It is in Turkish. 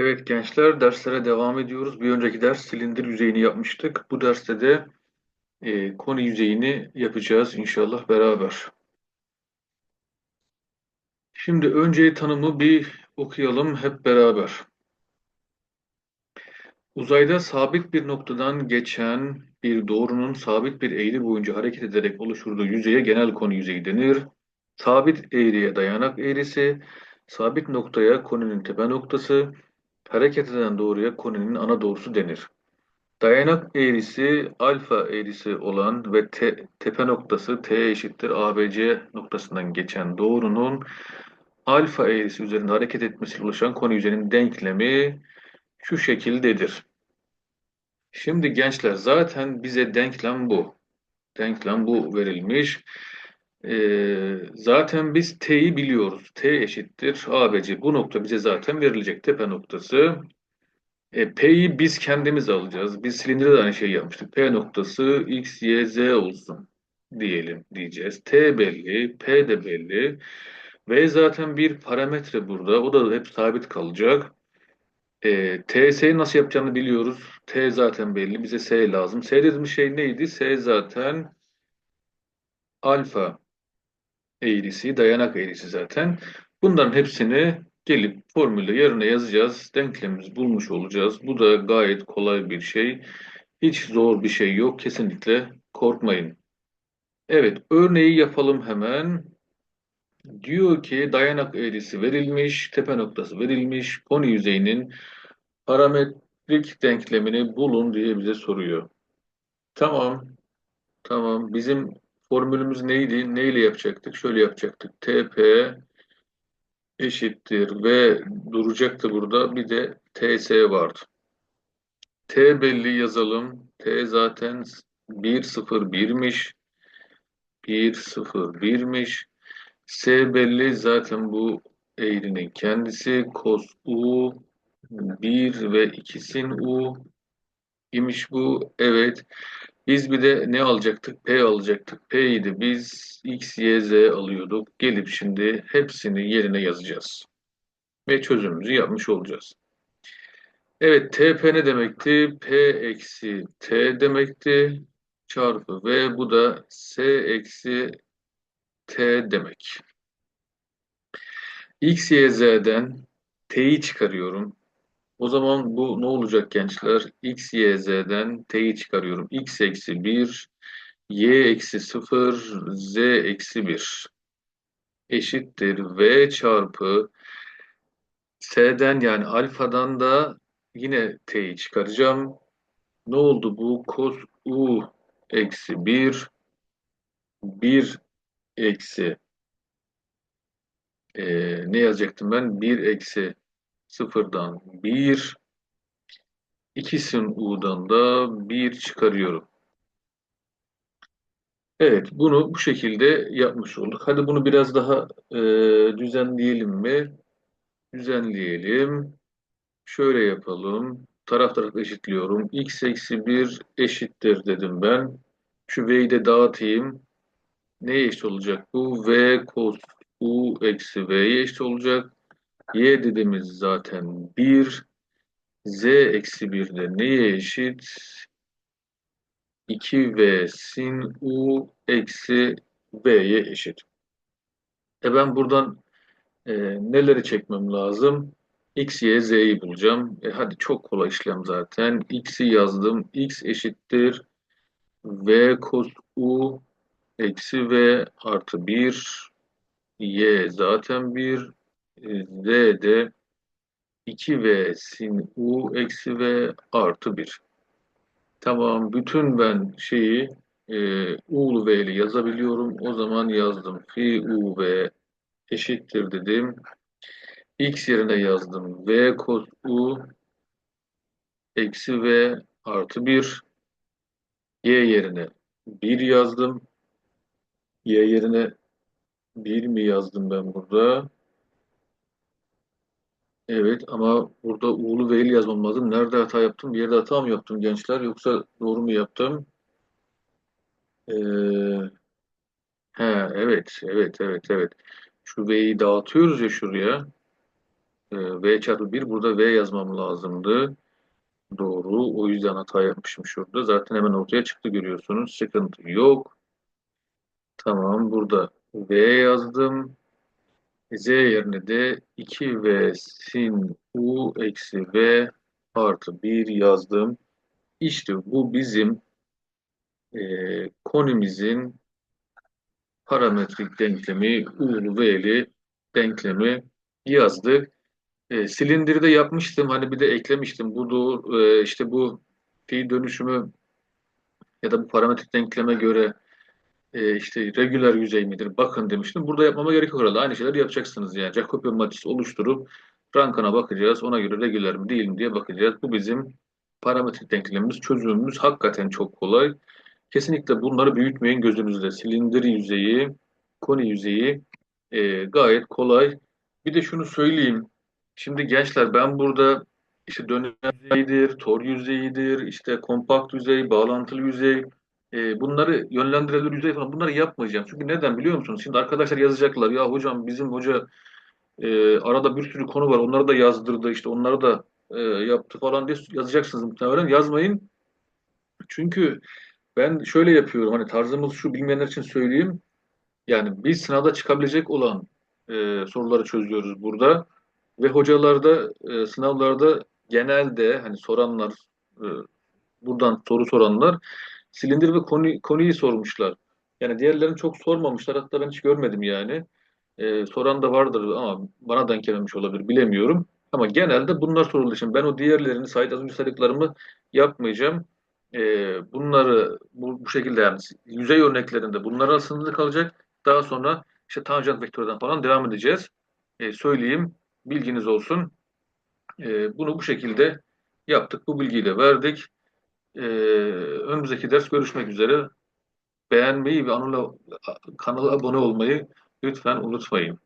Evet gençler derslere devam ediyoruz. Bir önceki ders silindir yüzeyini yapmıştık. Bu derste de e, koni yüzeyini yapacağız inşallah beraber. Şimdi önce tanımı bir okuyalım hep beraber. Uzayda sabit bir noktadan geçen bir doğrunun sabit bir eğri boyunca hareket ederek oluşturduğu yüzeye genel koni yüzeyi denir. Sabit eğriye dayanak eğrisi, sabit noktaya koninin tepe noktası, hareket eden doğruya koninin ana doğrusu denir. Dayanak eğrisi alfa eğrisi olan ve te, tepe noktası t eşittir ABC noktasından geçen doğrunun alfa eğrisi üzerinde hareket etmesiyle oluşan koni yüzeyinin denklemi şu şekildedir. Şimdi gençler zaten bize denklem bu. Denklem bu verilmiş. Ee, zaten biz t'yi biliyoruz. t eşittir ABC. Bu nokta bize zaten verilecek tepe noktası. E, P'yi biz kendimiz alacağız. Biz silindire de aynı şeyi yapmıştık. P noktası X, Y, Z olsun diyelim diyeceğiz. T belli, P de belli. V zaten bir parametre burada. O da hep sabit kalacak. E, TS'yi nasıl yapacağını biliyoruz. T zaten belli. Bize S lazım. S dediğimiz şey neydi? S zaten alfa eğrisi, dayanak eğrisi zaten. Bunların hepsini gelip formülü yerine yazacağız. Denklemimizi bulmuş olacağız. Bu da gayet kolay bir şey. Hiç zor bir şey yok. Kesinlikle korkmayın. Evet, örneği yapalım hemen. Diyor ki dayanak eğrisi verilmiş, tepe noktası verilmiş, koni yüzeyinin parametrik denklemini bulun diye bize soruyor. Tamam, tamam. Bizim formülümüz neydi? Neyle yapacaktık? Şöyle yapacaktık. TP eşittir ve duracaktı burada. Bir de TS vardı. T belli yazalım. T zaten 1 0 1'miş. 1 0 1'miş. S belli zaten bu eğrinin kendisi. Cos U 1 ve 2'sin U imiş bu. Evet. Biz bir de ne alacaktık? P alacaktık. P'yi de biz X, Y, Z alıyorduk. Gelip şimdi hepsini yerine yazacağız. Ve çözümümüzü yapmış olacağız. Evet, TP ne demekti? P eksi T demekti. Çarpı V bu da S eksi T demek. X, Y, Z'den T'yi çıkarıyorum. O zaman bu ne olacak gençler? X, Y, Z'den T'yi çıkarıyorum. X eksi 1, Y eksi 0, Z eksi 1 eşittir. V çarpı S'den yani alfadan da yine T'yi çıkaracağım. Ne oldu bu? Cos U eksi 1, 1 eksi e, ne yazacaktım ben? 1 eksi Sıfırdan 1. İkisin U'dan da 1 çıkarıyorum. Evet, bunu bu şekilde yapmış olduk. Hadi bunu biraz daha e, düzenleyelim mi? Düzenleyelim. Şöyle yapalım. Taraf taraf eşitliyorum. x eksi 1 eşittir dedim ben. Şu v'yi de dağıtayım. Neye eşit olacak bu? v cos u eksi v'ye eşit olacak. Y dediğimiz zaten 1. Z eksi 1 de neye eşit? 2V sin U eksi V'ye eşit. E ben buradan e, neleri çekmem lazım? X, Y, Z'yi bulacağım. E hadi çok kolay işlem zaten. X'i yazdım. X eşittir. V cos U eksi V artı 1. Y zaten 1. Z de 2V sin U eksi V artı 1. Tamam, bütün ben şeyi e, U'lu V ile yazabiliyorum. O zaman yazdım. Fi U V eşittir dedim. X yerine yazdım. V cos U eksi V artı 1. Y yerine 1 yazdım. Y yerine 1 mi yazdım ben burada? Evet ama burada U'lu V'li yazmam lazım. Nerede hata yaptım? Bir yerde hata mı yaptım gençler? Yoksa doğru mu yaptım? Ee, he, evet, evet, evet, evet. Şu V'yi dağıtıyoruz ya şuraya. e, V çarpı 1 burada V yazmam lazımdı. Doğru. O yüzden hata yapmışım şurada. Zaten hemen ortaya çıktı görüyorsunuz. Sıkıntı yok. Tamam burada V yazdım. Z yerine de 2V sin U eksi V artı 1 yazdım. İşte bu bizim e, konumuzun parametrik denklemi U'lu V'li denklemi yazdık. E, silindiri de yapmıştım. Hani bir de eklemiştim. Bu da e, işte bu fi dönüşümü ya da bu parametrik denkleme göre e, işte regüler yüzey midir? Bakın demiştim. Burada yapmama gerek yok herhalde. Aynı şeyleri yapacaksınız yani. Jacobian matrisi oluşturup rankına bakacağız. Ona göre regüler mi değil mi diye bakacağız. Bu bizim parametrik denklemimiz. Çözümümüz hakikaten çok kolay. Kesinlikle bunları büyütmeyin gözünüzde. Silindir yüzeyi, koni yüzeyi e, gayet kolay. Bir de şunu söyleyeyim. Şimdi gençler ben burada işte dönem yüzeyidir, tor yüzeyidir, işte kompakt yüzey, bağlantılı yüzey, e, bunları yönlendirilebilir yüzey falan bunları yapmayacağım. Çünkü neden biliyor musunuz? Şimdi arkadaşlar yazacaklar ya hocam bizim hoca e, arada bir sürü konu var onları da yazdırdı işte onları da e, yaptı falan diye yazacaksınız muhtemelen. Yazmayın. Çünkü ben şöyle yapıyorum hani tarzımız şu bilmeyenler için söyleyeyim. Yani biz sınavda çıkabilecek olan e, soruları çözüyoruz burada ve hocalarda e, sınavlarda genelde hani soranlar e, buradan soru soranlar silindir ve konu, konuyu sormuşlar. Yani diğerlerini çok sormamışlar. Hatta ben hiç görmedim yani. E, soran da vardır ama bana denk gelmemiş olabilir bilemiyorum. Ama genelde bunlar sorulduğu için ben o diğerlerini sayıda az önce saydıklarımı yapmayacağım. E, bunları bu, bu şekilde yani yüzey örneklerinde bunlara sınırlı kalacak. Daha sonra işte tanjant vektörden falan devam edeceğiz. E, söyleyeyim, bilginiz olsun. E, bunu bu şekilde yaptık. Bu bilgiyi de verdik. E, önümüzdeki ders görüşmek üzere. Beğenmeyi ve anula, kanala abone olmayı lütfen unutmayın.